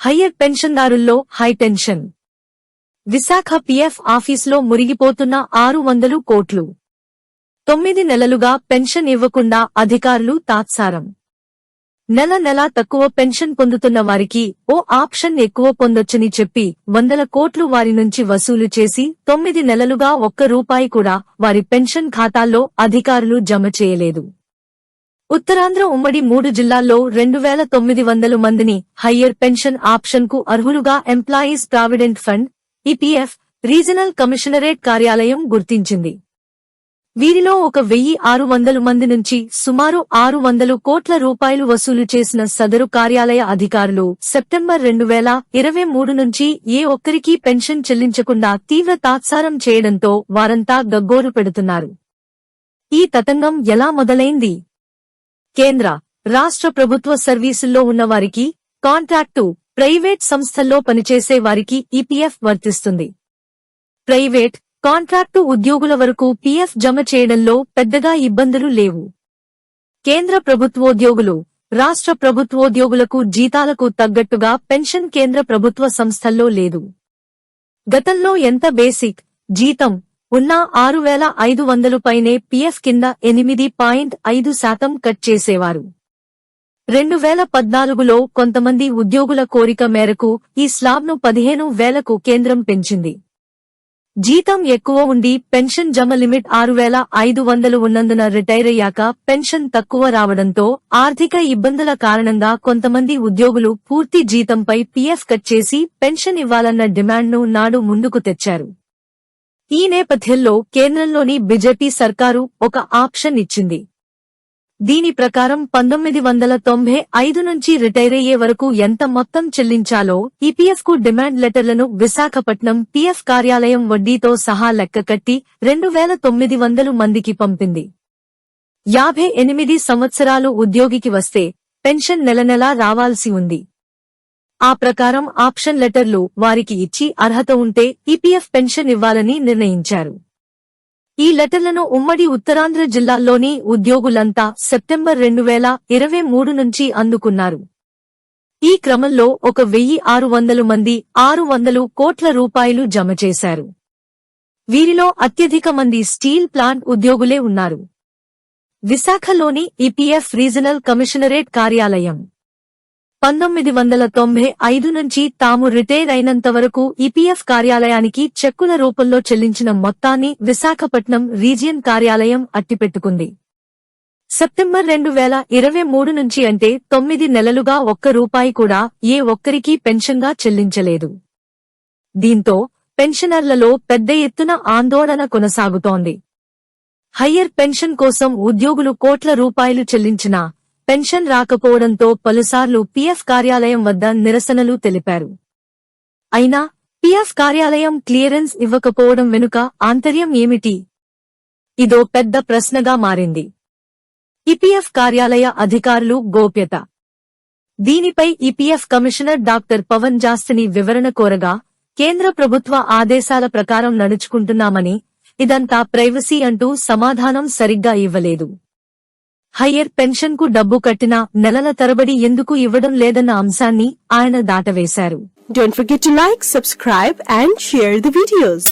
Higher పెన్షన్దారుల్లో high tension Visakha PF ఆఫీసులో మురిగిపోతున్న ఆరు వందలు కోట్లు. తొమ్మిది నెలలుగా పెన్షన్ ఇవ్వకుండా అధికారులు తాత్సారం. నెల నెలా తక్కువ పెన్షన్ పొందుతున్న వారికి ఓ ఆప్షన్ ఎక్కువ పొందొచ్చని చెప్పి వందల కోట్లు వారి నుంచి వసూలు చేసి తొమ్మిది నెలలుగా ఒక్క రూపాయి కూడా వారి పెన్షన్ ఖాతాల్లో అధికారులు జమ చేయలేదు. ఉత్తరాంధ్ర ఉమ్మడి మూడు జిల్లాల్లో రెండు వేల తొమ్మిది వందల మందిని హయ్యర్ పెన్షన్ ఆప్షన్కు అర్హులుగా employees provident fund EPF regional commissionerate కార్యాలయం గుర్తించింది. వీరిలో ఒక వెయ్యి ఆరు వందల మంది నుంచి సుమారు ఆరు వందలు కోట్ల రూపాయలు వసూలు చేసిన సదరు కార్యాలయ అధికారులు సెప్టెంబర్ రెండు వేల ఇరవై మూడు నుంచి ఏ ఒక్కరికీ పెన్షన్ చెల్లించకుండా తీవ్ర తాత్సారం చేయడంతో వారంతా గగ్గోరు పెడుతున్నారు. ఈ తతంగం ఎలా మొదలైంది? కేంద్ర రాష్ట్ర ప్రభుత్వ సర్వీసుల్లో ఉన్నవారికి కాంట్రాక్టు ప్రైవేట్ సంస్థల్లో పనిచేసే వారికి ఈపీఎఫ్ వర్తిస్తుంది. ప్రైవేట్ కాంట్రాక్టు ఉద్యోగుల వరకు పీఎఫ్ జమ చేయడంలో పెద్దగా ఇబ్బందులు లేవు. కేంద్ర ప్రభుత్వోద్యోగులు రాష్ట్ర ప్రభుత్వోద్యోగులకు జీతాలకు తగ్గట్టుగా పెన్షన్ కేంద్ర ప్రభుత్వ సంస్థల్లో లేదు. గతంలో ఎంత బేసిక్ జీతం ఉన్న ఆరు వేల ఐదు వందలు పైనే పీఎఫ్ కింద ఎనిమిది పాయింట్ ఐదు శాతం కట్ చేసేవారు. రెండు వేల పద్నాలుగులో కొంతమంది ఉద్యోగుల కోరిక మేరకు ఈ స్లాబ్ను పదిహేను వేలకు కేంద్రం పెంచింది. జీతం ఎక్కువ ఉండి పెన్షన్ జమ లిమిట్ ఆరు వేల ఐదు వందలు ఉన్నందున రిటైర్ అయ్యాక పెన్షన్ తక్కువ రావడంతో ఆర్థిక ఇబ్బందుల కారణంగా కొంతమంది ఉద్యోగులు పూర్తి జీతంపై పీఎఫ్ కట్ చేసి పెన్షన్ ఇవ్వాలన్న డిమాండ్ను నాడు ముందుకు తెచ్చారు. ఈ నేపథ్యంలో కేంద్రంలోని బీజేపీ సర్కారు ఒక ఆప్షన్ ఇచ్చింది. దీని ప్రకారం పంతొమ్మిది వందల తొంభై ఐదు నుంచి రిటైర్ అయ్యే వరకు ఎంత మొత్తం చెల్లించాలో ఈపీఎఫ్కు డిమాండ్ లెటర్లను విశాఖపట్నం పీఎఫ్ కార్యాలయం వడ్డీతో సహా లెక్కకట్టి రెండు వేల తొమ్మిది వందలు మందికి పంపింది. యాభై ఎనిమిది సంవత్సరాలు ఉద్యోగికి వస్తే పెన్షన్ నెలనెలా రావాల్సి ఉంది. ఆ ప్రకారం ఆప్షన్ లెటర్లు వారికి ఇచ్చి అర్హత ఉంటే ఈపీఎఫ్ పెన్షన్ ఇవ్వాలని నిర్ణయించారు. ఈ లెటర్లను ఉమ్మడి ఉత్తరాంధ్ర జిల్లాల్లోని ఉద్యోగులంతా సెప్టెంబర్ రెండు వేల ఇరవై మూడు నుంచి అందుకున్నారు. ఈ క్రమంలో ఒక వెయ్యి ఆరు వందలు మంది ఆరు వందలు కోట్ల రూపాయలు జమ చేశారు. వీరిలో అత్యధిక మంది స్టీల్ ప్లాంట్ ఉద్యోగులే ఉన్నారు. విశాఖలోని ఈపీఎఫ్ రీజనల్ కమిషనరేట్ కార్యాలయం పంతొమ్మిది వందల తొంభై ఐదు నుంచి తాము రిటైర్ అయినంత వరకు ఈపీఎఫ్ కార్యాలయానికి చెక్కుల రూపంలో చెల్లించిన మొత్తాన్ని విశాఖపట్నం రీజియన్ కార్యాలయం అట్టిపెట్టుకుంది. సెప్టెంబర్ రెండు వేల ఇరవై మూడు నుంచి అంటే తొమ్మిది నెలలుగా ఒక్క రూపాయి కూడా ఏ ఒక్కరికీ పెన్షన్గా చెల్లించలేదు. దీంతో పెన్షనర్లలో పెద్ద ఎత్తున ఆందోళన కొనసాగుతోంది. హయ్యర్ పెన్షన్ కోసం ఉద్యోగులు కోట్ల రూపాయలు చెల్లించినా పెన్షన్ రాకపోవడంతో పలుసార్లు పీఎఫ్ కార్యాలయం వద్ద నిరసనలు తెలిపారు. అయినా పీఎఫ్ కార్యాలయం క్లియరెన్స్ ఇవ్వకపోవడం వెనుక ఆంతర్యం ఏమిటి? ఇదో పెద్ద ప్రశ్నగా మారింది. ఈపీఎఫ్ కార్యాలయ అధికారులు గోప్యత. దీనిపై ఈపీఎఫ్ కమిషనర్ డాక్టర్ పవన్ జాస్తిని వివరణ కోరగా కేంద్ర ప్రభుత్వ ఆదేశాల ప్రకారం నడుచుకుంటున్నామని ఇదంతా ప్రైవసీ అంటూ సమాధానం సరిగ్గా ఇవ్వలేదు. హయ్యర్ పెన్షన్కు డబ్బు కట్టినా నెలల తరబడి ఎందుకు ఇవ్వడం లేదన్న అంశాన్ని ఆయన దాటవేశారు Don't forget to like, subscribe and share the videos.